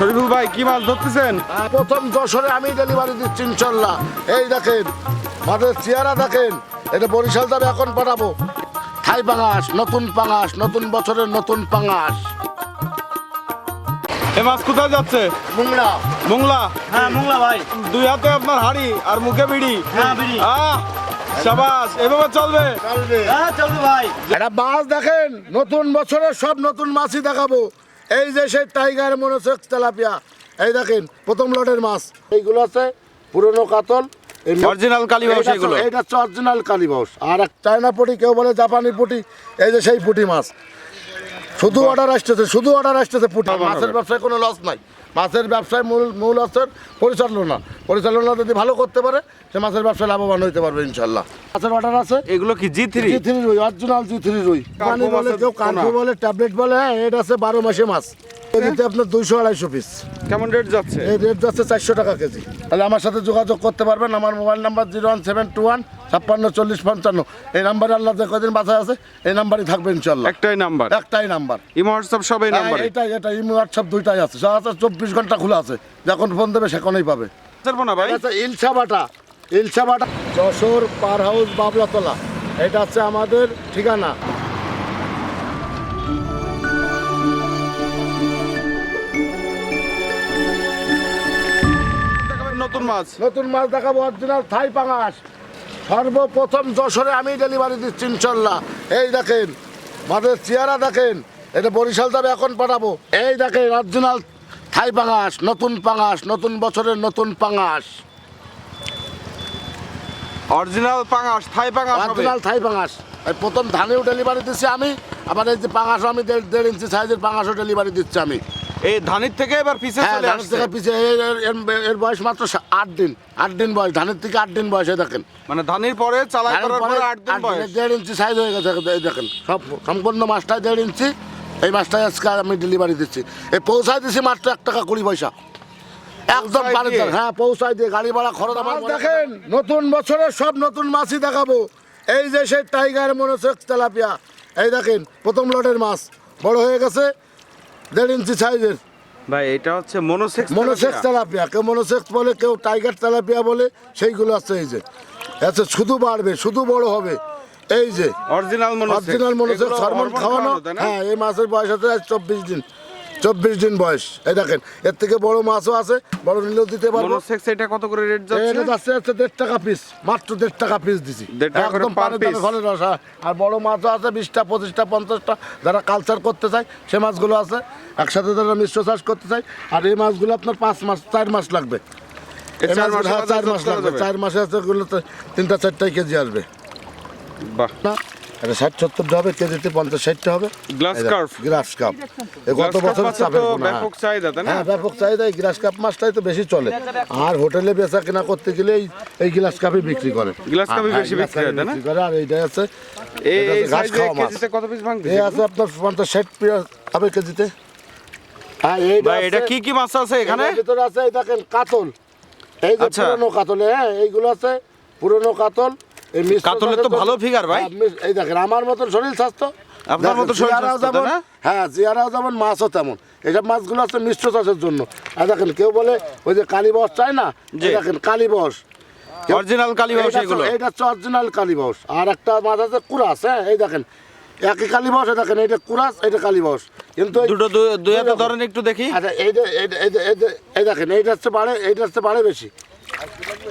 শরীফুল ভাই কি মাছ ধরতেছেন? প্রথম যশোরে আমি ডেলিভারি দিচ্ছি ইনশাল্লাহ। এই দেখেন মাছের চেহারা দেখেন এটা বরিশাল যাবে এখন পাঠাবো। থাই পাঙাশ নতুন পাঙাশ নতুন বছরের নতুন পাঙাশ। এ মাছ কোথায় যাচ্ছে? মুংলা। মোংলা? হ্যাঁ মোংলা ভাই। দুই হাতে আপনার হাড়ি আর মুখে বিড়ি? হ্যাঁ, বিড়ি। আহ শাবাশ এভাবে চলবে? হ্যাঁ চলবে ভাই। এটা মাছ দেখেন নতুন বছরের সব নতুন মাছই দেখাবো। এই যে সেই টাইগার মনে হচ্ছে তেলাপিয়া এই দেখেন প্রথম লটের মাছ। এইগুলো আছে পুরনো কাতল কালীবাউস এগুলো। এটা হচ্ছে অরিজিনাল কালীবাউস আর চায়না পুটি কেউ বলে জাপানি পুটি এই যে সেই পুটি মাছ। শুধু অর্ডার আসতেছে শুধু অর্ডার আসতেছে পুটি। মাছের ব্যবসায় কোনো লস নাই। মাছের ব্যবসায় মূল মূল হচ্ছে পরিচালনা। পরিচালনা যদি ভালো করতে পারে সে মাছের ব্যবসায় লাভবান হইতে পারবে ইনশাল্লাহ মাছের অর্ডার আছে? এগুলো কি জি থ্রি জি থ্রি রুই অর্জুনাল জি থ্রি রুই। পানি বলে কেউ। কানফু বলে ট্যাবলেট বলে হ্যাঁ এটা আছে বারো মাসে মাছ। কেজিতে আপনার দুইশো আড়াইশো পিস কেমন রেট যাচ্ছে? এই রেট যাচ্ছে চারশো টাকা কেজি। তাহলে আমার সাথে যোগাযোগ করতে পারবেন। আমার mobile number zero one seven two one ছাপ্পান্ন চল্লিশ পঞ্চান্ন। এই নাম্বারে আল্লাহ যে কদিন বাসায় আছে এই নাম্বারই থাকবে ইনশাল্লাহ একটাই নাম্বার। একটাই নাম্বার। ইমো হোয়াটসঅ্যাপ সব এই নাম্বারে। এটাই এটা ইমো হোয়াটসঅ্যাপ দুইটাই আছে। যা আছে চব্বিশ ঘণ্টা খোলা আছে। যখন ফোন দেবে সেখানেই পাবে। ছাড়বো না ভাই। বাটা। ইলশা বাটা। যশোর পার হাউস বাবলাতলা। এটা হচ্ছে আমাদের ঠিকানা। মাছ? নতুন মাছ দেখাবো অরিজিনাল থাই পাঙাশ। সর্বপ্রথম যশোরে আমি ডেলিভারি দিচ্ছি ইনশাল্লাহ। এই দেখেন মাছের চেহারা দেখেন এটা বরিশাল যাবে এখন পাঠাবো। এই দেখেন অরিজিনাল থাই পাঙাশ নতুন পাঙাশ নতুন বছরের নতুন পাঙাশ। অরিজিনাল পাঙাশ থাই পাঙাশ অরিজিনাল থাই পাঙাশ। এই প্রথম ধানেও ডেলিভারি দিচ্ছি আমি আবার এই যে পাঙাশও আমি দেড় দেড় ইঞ্চি সাইজের পাঙাশও ডেলিভারি দিচ্ছি আমি। এই ধানের থেকে এবার পিছে হ্যাঁ চলে ধানের আসছে। থেকে পিছিয়ে এর- এর- এর- এর বয়স মাত্র সা- আট দিন আট দিন বয়স ধানের থেকে আট দিন বয়সে দেখেন। মানে ধানের পরে চালাই ধানের করার পরে পরে আট দিন আট বয়স। দিনে দেড় ইঞ্চি সাইজ হয়ে গেছে এই দেখেন। সব সম্পূর্ণ মাছটাই দেড় ইঞ্চি। এই মাছটাই আজকে আমি ডেলিভারি দিচ্ছি। এই পৌঁছায় দিচ্ছি মাত্র এক টাকা কুড়ি পয়সা। একদম পৌঁছায় দিয়ে? হ্যাঁ পৌঁছায় দিয়ে গাড়ি ভাড়া খরচ আমার দেখেন নতুন বছরের সব নতুন মাছই দেখাবো। এই যে সেই টাইগার মনোসেক্স তেলাপিয়া এই দেখেন প্রথম লটের মাছ। বড় হয়ে গেছে। দেড় ইঞ্চি সাইজের। ভাই এটা হচ্ছে মনোসেক্স মনোসেক্স তেলাপিয়া। কেউ মনোসেক্স বলে কেউ টাইগার তেলাপিয়া বলে সেইগুলো আছে এই যে। আচ্ছা শুধু বাড়বে শুধু বড় হবে। এই যে original monosex original monosex hormone খাওয়ানো হ্যাঁ এই মাছের বয়স আজ চব্বিশ দিন। চব্বিশ দিন বয়স। এই দেখেন এর থেকে বড় মাছও আছে বড় নিলেও দিতে পারব। এটা কত করে রেট যাচ্ছে? এটা যাচ্ছে হচ্ছে দেড় টাকা পিস মাত্র দেড় টাকা পিস দিছি। একদম পানির দামে রস হ্যাঁ। আর বড় মাছও আছে বিশটা পঁচিশটা পঞ্চাশটা যারা কালচার করতে চায় সে মাছগুলো আছে। একসাথে যারা মিশ্র চাষ করতে চায় আর এই মাছগুলো আপনার পাঁচ মাস চার মাস লাগবে। চার হ্যাঁ, চার মাস লাগবে চার মাসে আছে তিনটা চারটাই কেজি আসবে। বাহ। এটা ষাট সত্তরটা হবে কেজিতে পঞ্চাশ ষাটটা হবে? গ্লাস কাপ গত বছর পোনা, হ্যাঁ। ব্যাপক চাহিদা, হ্যাঁ ব্যাপক চাহিদা। এই গ্লাস কাপ মাছটাই তো বেশি চলে। আর হোটেলে বেচা কেনা করতে গেলে এই এই গ্লাস কাপই বিক্রি করে। গ্লাস কাপই হ্যাঁ, বেশি বিক্রি করে। আর এইটা আছে এই এটা এই হচ্ছে ঘাস খাওয়া মাছ। কত পিস ভাঙতে এই আছে আপনার পঞ্চাশ ষাট পিস হবে কেজিতে। হ্যাঁ এটা কি কি মাছ আছে এখানে? ভিতরে আছে এই দেখেন কাতল। এই যে আচ্ছা। পুরনো কাতল হ্যাঁ এইগুলো আছে পুরনো কাতল। কাতলের তো ভালো figure ভাই। হ্যাঁ, এই দেখেন আমার মতন শরীর স্বাস্থ্য। আপনার মতো শরীর চেহারাও যেমন- না? হ্যাঁ চেহারাও যেমন মাছও তেমন। এইসব মাছগুলো আছে মিশ্র চাষের জন্য। আর দেখেন কেউ বলে ওই যে কালী বস চায় না। দেখেন কালী বস। অরিজিনাল কালীবাউস এইটা এগুলো। এইটা হচ্ছে অরিজিনাল কালীবাউস আর একটা মাছ আছে কুরাস হ্যাঁ এই দেখেন। একই কালীবাউস এই দেখেন এইটা কুরাস এটা কালীবাউস কিন্তু দুটো দুই রকম। ধরেন একটু দেখি। আচ্ছা এইটা- এই দেখেন এইটা হচ্ছে বাড়ে এইটা হচ্ছে বাড়ে বেশি।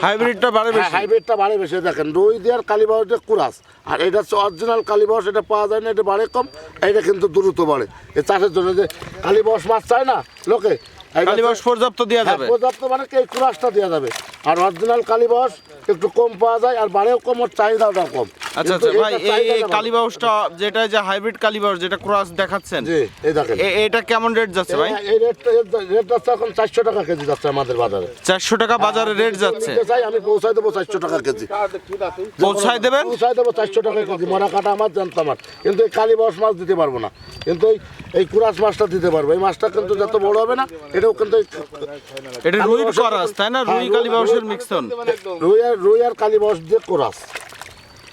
হাইব্রিডটা বাড়ে হ্যাঁ বেশি। হাইব্রিডটা বাড়ে বেশি দেখেন রুই দেওয়ার কালীবাউসটা কুরাস আর এটা হচ্ছে অরিজিনাল কালীবাউস এটা পাওয়া যায় না এটা বাড়ে কম এটা কিন্তু দ্রুত বাড়ে। এ চাষের জন্য যে কালীবাউস মাছ চায় না লোকে এইটা পর্যাপ্ত দেওয়া হ্যাঁ, যাবে? পর্যাপ্ত মানে এই কুরাসটা দেওয়া যাবে। আর অরিজিনাল কালীবাউস একটু কম পাওয়া যায় আর বাড়েও কম ওর চাহিদাটাও কম। আচ্ছা আচ্ছা ভাই এই চাহিদাটা। কালীবাউসটা যেটা যে হাইব্রিড কালীবাউস যেটা ক্রস দেখাচ্ছেন জি এই দেখেন। এটা কেমন রেট যাচ্ছে ভাই? এই- রেটটা রেট যাচ্ছে এখন চারশো টাকা কেজি যাচ্ছে আমাদের বাজারে। চারশো টাকা বাজারে রেট যাচ্ছে। চাই আমি পৌঁছাই দেবো চারশো টাকা কেজি। পৌঁছায় দেবেন? পৌঁছাই দেবো চারশো টাকা কেজি। মরা কাটা আমার জানতো আমার কিন্তু এই কালী মাছ দিতে পারব না। কিন্তু এই এই কুরাস মাছটা দিতে পারব। এই মাছটা কিন্তু যত বড় হবে না এই এটা রুই করাস তাই না? রুই কালীবাউসের মিক্সন। রুই আর রুই আর দিয়ে কোরাস।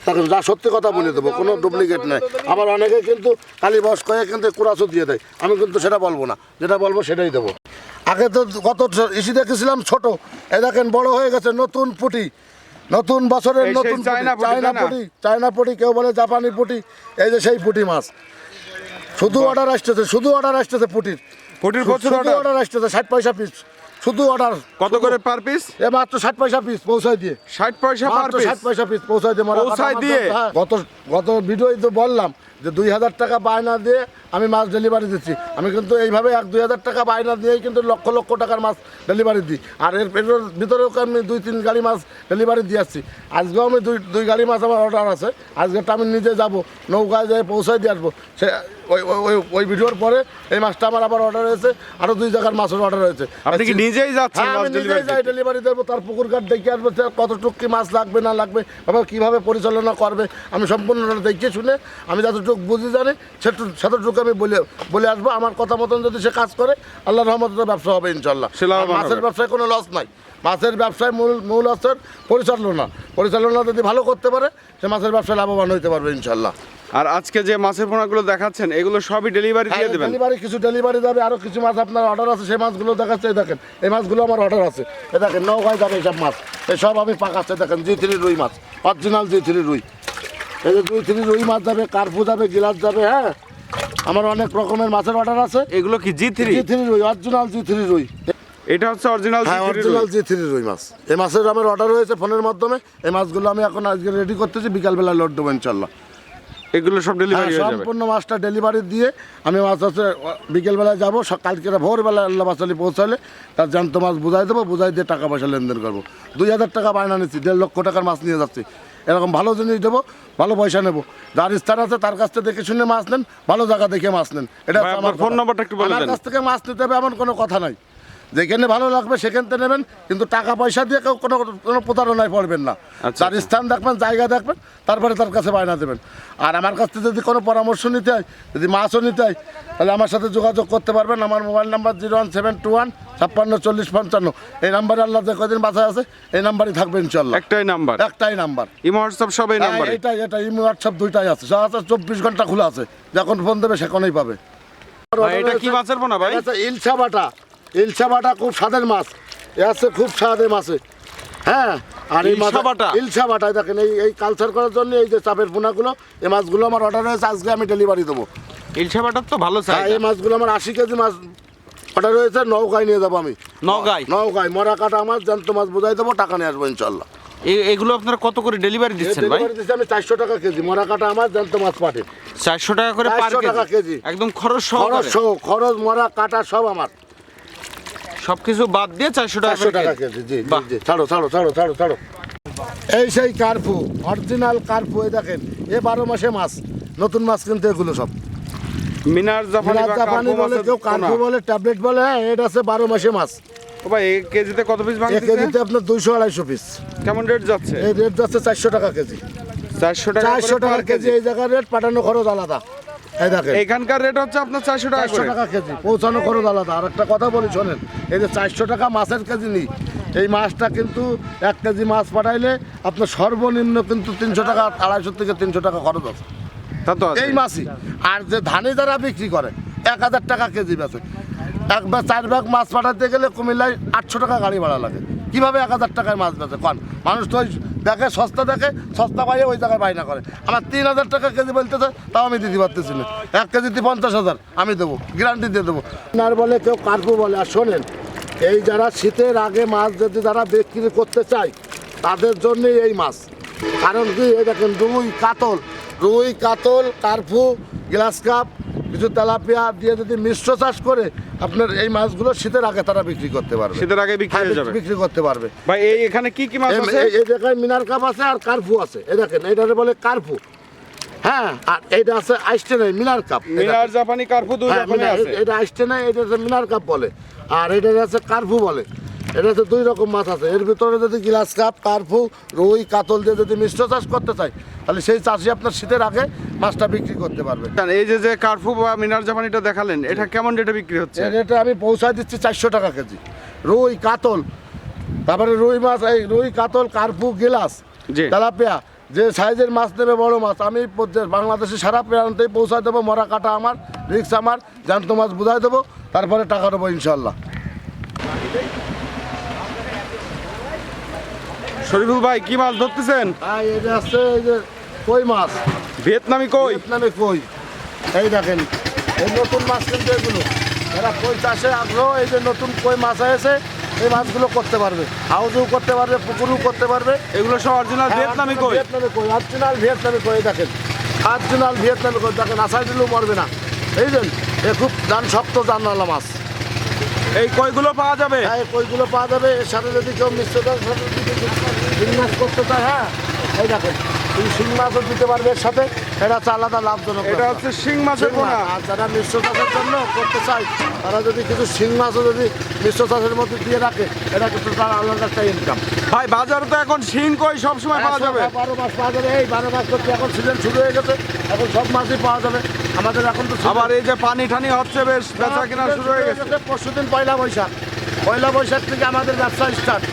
দেখেন যা সত্যি কথা বলে দেবো কোনো ডুপ্লিকেট নাই। আবার অনেকে কিন্তু কালী বস কয়ে কিন্তু কুরাসও দিয়ে দেয়। আমি কিন্তু সেটা বলব না। যেটা বলব সেটাই দেবো। আগে তো গত ইসি দেখেছিলাম ছোট। এ দেখেন বড় হয়ে গেছে নতুন পুটি। নতুন বছরের নতুন চায়না পুঁটি, চায়না তাই পুটি চায়না পুটি কেউ বলে জাপানি পুটি। এই যে সেই পুটি মাছ। শুধু অর্ডার আসতেছে শুধু অর্ডার আসতেছে পুটির। পুটির কত অর্ডার আসছে আসতেছে ষাট পয়সা পিস শুধু অর্ডার কত করে পার পিস এ মাত্র ষাট পয়সা পিস পৌঁছায় দিয়ে। ষাট পয়সা পার মাত্র পিস ষাট পয়সা পিস পৌঁছায় দিয়ে পৌঁছায় দিয়ে? হ্যাঁ, গত গত ভিডিওই তো বললাম যে দুই হাজার টাকা বায়না দিয়ে আমি মাছ ডেলিভারি দিচ্ছি। আমি কিন্তু এইভাবে এক দুই হাজার টাকা বায়না দিয়েই কিন্তু লক্ষ লক্ষ টাকার মাছ ডেলিভারি দিই। আর এর এর ভিতরেও আমি দুই তিন গাড়ি মাছ ডেলিভারি দিয়ে আসছি। আজকেও আমি দুই দুই গাড়ি মাছ আমার অর্ডার আছে। আজকেরটা আমি নিজে যাব নৌকায় যেয়ে পৌঁছায় দিয়ে আসব। সে ওই ওই- ওই ভিডিওর পরে এই মাছটা আমার আবার অর্ডার হয়েছে আরও দুই জায়গার মাছের অর্ডার হয়েছে। আপনি কি নিজেই যাচ্ছেন হ্যাঁ আমি নিজেই যাই ডেলিভারি দেবো তার পুকুর ঘাট দেখে আসব কতটুকু কি মাছ লাগবে না লাগবে আবার কীভাবে পরিচালনা করবে আমি সম্পূর্ণটা দেখে শুনে আমি যতটুকু বুঝি জানি সেটু- সেতটুকু আমি বলে বলে আসব। আমার কথা মতন যদি সে কাজ করে আল্লাহ রহমতে ব্যবসা হবে ইনশাল্লাহ মাছের ব্যবসায় কোনো লস নাই। মাছের ব্যবসায় মূল মূল হচ্ছে পরিচালনা। পরিচালনা যদি ভালো করতে পারে সে মাছের ব্যবসায় লাভবান হতে পারবে ইনশাল্লাহ আর আজকে যে মাছের পোনাগুলো দেখাচ্ছেন এগুলো সবই ডেলিভারি দিয়ে দেবেন? ডেলিভারি কিছু ডেলিভারি যাবে। আরও কিছু মাছ আপনার অর্ডার আছে সেই মাছগুলো দেখাচ্ছে দেখেন। এই মাছগুলো আমার অর্ডার আছে। এ দেখেন নৌকায় যাবে এইসব মাছ। এসব আমি পাকাচ্ছে দেখেন জি থ্রি রুই মাছ। অরিজিনাল জি থ্রি রুই। এই যে দুই থ্রি রুই মাছ যাবে কার্পু যাবে গিলাস যাবে হ্যাঁ? আমার অনেক রকমের মাছের অর্ডার আছে। এগুলো কি জি থ্রি? জি থ্রি রুই অরিজিনাল জি থ্রি রুই। এটা হচ্ছে অরিজিনাল হ্যাঁ অরিজিনাল জি থ্রি রুই মাছ। এই মাছের আমার অর্ডার হয়েছে ফোনের মাধ্যমে। এই মাছগুলো আমি এখন আজকে রেডি করতেছি বিকালবেলা লোড দেবো ইনশাল্লাহ এগুলো সব ডেলিভারি হ্যাঁ, হয়ে যাবে। সম্পূর্ণ মাছটা ডেলিভারি দিয়ে আমি মাছ হচ্ছে বিকেলবেলায় যাব কালকে ভোরবেলা আল্লাহ বাসালি পৌঁছালে তার জ্যান্ত মাছ বুঝাই দেবো বুঝাই দিয়ে টাকা পয়সা লেনদেন করব। দুই হাজার টাকা বায়না নিচ্ছি দেড় লক্ষ টাকার মাছ নিয়ে যাচ্ছি। এরকম ভালো জিনিস দেবো ভালো পয়সা নেব। যার স্থান আছে তার কাছ থেকে দেখে শুনে মাছ নেন ভালো জায়গা দেখে মাছ নেন। এটা আমার ফোন নম্বরটা একটু আমার কাছ থেকে মাছ নিতে হবে এমন কোনো কথা নাই। যেখানে ভালো লাগবে সেখান থেকে নেবেন কিন্তু টাকা পয়সা দিয়ে কেউ কোনো কোনো প্রতারণায় পড়বেন না। আচ্ছা। তার স্থান দেখবেন জায়গা দেখবেন তারপরে তার কাছে বায়না দেবেন। আর আমার কাছ থেকে যদি কোনো পরামর্শ নিতে হয় যদি মাছও নিতে হয় তাহলে আমার সাথে যোগাযোগ করতে পারবেন। আমার mobile number zero one seven two one ছাপ্পান্ন চল্লিশ পঞ্চান্ন। এই নাম্বারে আল্লাহ যে কদিন বাসায় আছে এই নাম্বারই থাকবে ইনশাল্লাহ একটাই নাম্বার? একটাই নাম্বার। ইমো হোয়াটসঅ্যাপ সব এই নাম্বারে? এটাই এটা ইমো হোয়াটসঅ্যাপ দুইটাই আছে। সারা চব্বিশ ঘণ্টা খোলা আছে। যখন ফোন দেবে সেখানেই পাবে। এটা কি মাছের পোনা ভাই? হচ্ছে ইলশা বাটা। ইলশা বাটা খুব স্বাদের মাছ। এ আছে খুব স্বাদের মাছে। হ্যাঁ আর এই ইলশা মাছ বাটা? ইলশা বাটা দেখেন এই এই কালচার করার জন্য এই যে চাপের পোনাগুলো এই মাছগুলো আমার অর্ডার হয়েছে আজকে আমি ডেলিভারি দেবো। ইলশা বাটার তো ভালো হ্যাঁ চাই এই মাছগুলো আমার আশি কেজি মাছ অর্ডার হয়েছে নৌকায় নিয়ে যাব আমি। নগাই নৌকায় মরা কাটা মাছ জ্যান্ত মাছ বোঝাই দেবো টাকা নিয়ে আসব ইনশাল্লাহ এগুলো আপনারা কত করে ডেলিভারি দিচ্ছেন ভাই? ডেলিভারি দিচ্ছি আমি চারশো টাকা কেজি মরা কাটা আমার জ্যান্ত মাছ পাঠে চারশো টাকা করে পার 400 টাকা কেজি। একদম খরচ খরচ সহ সহ খরচ মরা কাটা সব আমার। সবকিছু বাদ দিয়ে চারশো টাকা চারশো টাকা কেজি। কেজি জি জি। জি। ছাড়ো ছাড়ো ছাড়ো ছাড়ো ছাড়ো। এই সেই কার্পু অরিজিনাল কার্পু এই দেখেন এ বারো মাসে মাছ নতুন মাছ কিন্তু এগুলো সব। মিনার জাপানি বা জাপানি কার্পো বলে মাছের কেউ পোনা। কার্পু বলে ট্যাবলেট বলে হ্যাঁ এটা আছে বারো মাসে মাছ। ও ভাই এক কেজিতে কত পিস এক কেজিতে আপনার দুইশো আড়াইশো পিস কেমন রেট যাচ্ছে? এই রেট যাচ্ছে চারশো টাকা কেজি। চারশো টাকা চারশো করে টাকার per কেজি। এই জায়গার রেট পাঠানো খরচ আলাদা। এই দেখেন। এইখানকার রেট হচ্ছে আপনার চারশো টাকা করে। টাকা কেজি পৌঁছানো খরচ আলাদা। আর একটা কথা বলি শোনেন এই যে চারশো টাকা মাছের কেজি নিই এই মাছটা কিন্তু এক কেজি মাছ পাঠাইলে আপনার সর্বনিম্ন কিন্তু তিনশো টাকা আড়াইশো থেকে তিনশো টাকা খরচ আছে। তা তো আছে। এই মাছই। আর যে ধানে যারা বিক্রি করে এক হাজার টাকা কেজি বেচে। এক বা চার ভাগ মাছ পাঠাতে গেলে কুমিল্লায় আটশো টাকা গাড়ি ভাড়া লাগে। কীভাবে এক হাজার টাকায় মাছ বেচে? কন, মানুষ তো ওই দেখে, সস্তা দেখে, সস্তা পাইয়ে ওই জায়গায় বায়না করে। আমার তিন হাজার টাকা কেজি বলতেছে, তাও আমি দিতে পারতেছি না। এক কেজিতে পঞ্চাশ হাজার, আমি দেবো গ্যারান্টি দিয়ে দেবো। আর বলে কেউ কার্পু বলে, আর শোনেন, এই যারা শীতের আগে মাছ যদি যারা বিক্রি করতে চায়, তাদের জন্যই এই মাছ। কারণ কি, এই দেখেন রুই কাতল রুই কাতল, কার্পু, গ্লাস কাপ কিছু তেলাপিয়া দিয়ে যদি মিশ্র চাষ করে আপনার এই মাছগুলো শীতের আগে তারা বিক্রি করতে পারবে। শীতের আগে বিক্রি হ্যাঁ, হয়ে যাবে। বিক্রি করতে পারবে। ভাই এই এখানে কি কি মাছ আছে? এই- জায়গায় মিনার কাপ আছে আর কার্পু আছে। এই দেখেন এইটাকে বলে কার্পু। হ্যাঁ আর এইটা আছে আইস্টেনাই মিনার কাপ। দেখেন। মিনার জাপানি কার্পু দুই হ্যাঁ, রকমের আছে। এটা আসছে না এটা মিনার কাপ বলে। আর এটা আছে কার্ফু বলে। এটা হচ্ছে দুই রকম মাছ আছে। এর ভিতরে যদি গ্লাস কাপ কার্ফু রুই কাতল দিয়ে যদি মিশ্র চাষ করতে চাই তাহলে সেই চাষি আপনার শীতের আগে মাছটা বিক্রি করতে পারবে। এই যে যে কার্পু বা মিনার জাপানিটা দেখালেন এটা কেমন রেটে বিক্রি হচ্ছে? রেটে আমি পৌঁছায় দিচ্ছি চারশো টাকা কেজি। রুই কাতল তারপরে রুই মাছ এই রুই কাতল কার্পু গিলাস। তেলাপিয়া যে সাইজের মাছ নেবে বড় মাছ আমি বাংলাদেশে সারা প্রান্তেই পৌঁছায় দেবো মরা কাটা আমার রিক্স আমার জ্যান্ত মাছ বুঝাই দেবো তারপরে টাকা দেবো ইনশাল্লাহ শরীফুল ভাই কি মাছ ধরতেছেন? হ্যাঁ এই যে এই যে কই মাছ? ভিয়েতনামি কই? ভিয়েতনামে কই? এই দেখেন এই নতুন মাছ কিন্তু এগুলো। এরা কই চাষে আগ্রহ এই যে নতুন কই মাছ হয়েছে এই মাছগুলো করতে পারবে। হাউজেও করতে পারবে পুকুরেও করতে পারবে। এগুলো সব অরিজিনাল ভিয়েতনামি কই? ভিয়েতনামে কই অরিজিনাল ভিয়েতনামে কই দেখেন। অরিজিনাল ভিয়েতনামে কই দেখেন আশায় দিলেও মরবে না। যে এ খুব দান শক্ত জানওয়ালা মাছ। এই কইগুলো পাওয়া যাবে? হ্যাঁ এই কইগুলো পাওয়া যাবে। এর সাথে যদি কেউ মিশ্রতার সাথে যদি মাছ করতে চায় হ্যাঁ? এই দেখো তুমি শিং মাছও দিতে পারবে এর সাথে। এটা হচ্ছে আলাদা লাভজনক এটা হচ্ছে শিং মাছের পোনা আর যারা মিশ্র চাষের জন্য করতে চায় তারা যদি কিছু শিং মাছও যদি মিশ্র চাষের মধ্যে দিয়ে রাখে এটা কিন্তু তার আলাদা একটা ইনকাম ভাই বাজারে তো এখন শিং কই সব সময় পাওয়া যাবে? বারো মাস পাওয়া যাবে এই বারো মাস করতে এখন সিজন শুরু হয়ে গেছে এখন সব মাছই পাওয়া যাবে। আমাদের এখন তো আবার এই যে পানি টানি হচ্ছে বেশ বেচা কেনা শুরু হয়ে গেছে। পরশু দিন পয়লা বৈশাখ। পয়লা বৈশাখ থেকে আমাদের ব্যবসা স্টার্ট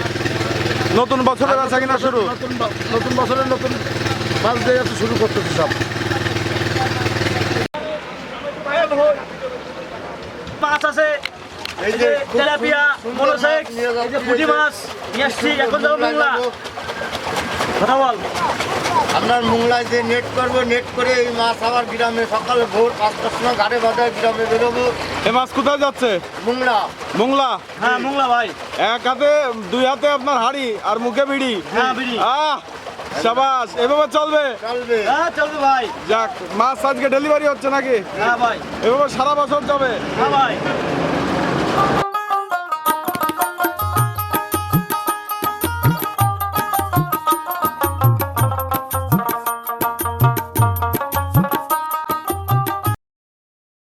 নতুন বছরে বেচা কেনা শুরু? নতুন নতুন বছরের নতুন মাছ দিয়ে শুরু করতেছি সব। মাছ আছে এই যে তেলাপিয়া মনোসেক এই যে পুঁটি মাছ নিয়ে আসছি এখন যাব মোংলা। কথা বল। আপনার মোংলায় যে নেট করব নেট করে এই মাছ আবার গ্রামে সকালে ভোর পাঁচটার সময় গাড়ি বাজায় গ্রামে বেরোবো। এ মাছ কোথায় যাচ্ছে? মোংলা। মোংলা? হ্যাঁ মোংলা ভাই। এক হাতে দুই হাতে আপনার হাড়ি আর মুখে বিড়ি। হ্যাঁ বিড়ি। আহ সাবাস। এভাবে চলবে? চলবে। হ্যাঁ চলবে ভাই। যাক মাছ আজকে ডেলিভারি হচ্ছে নাকি? হ্যাঁ ভাই। এভাবে সারা বছর যাবে হ্যাঁ ভাই।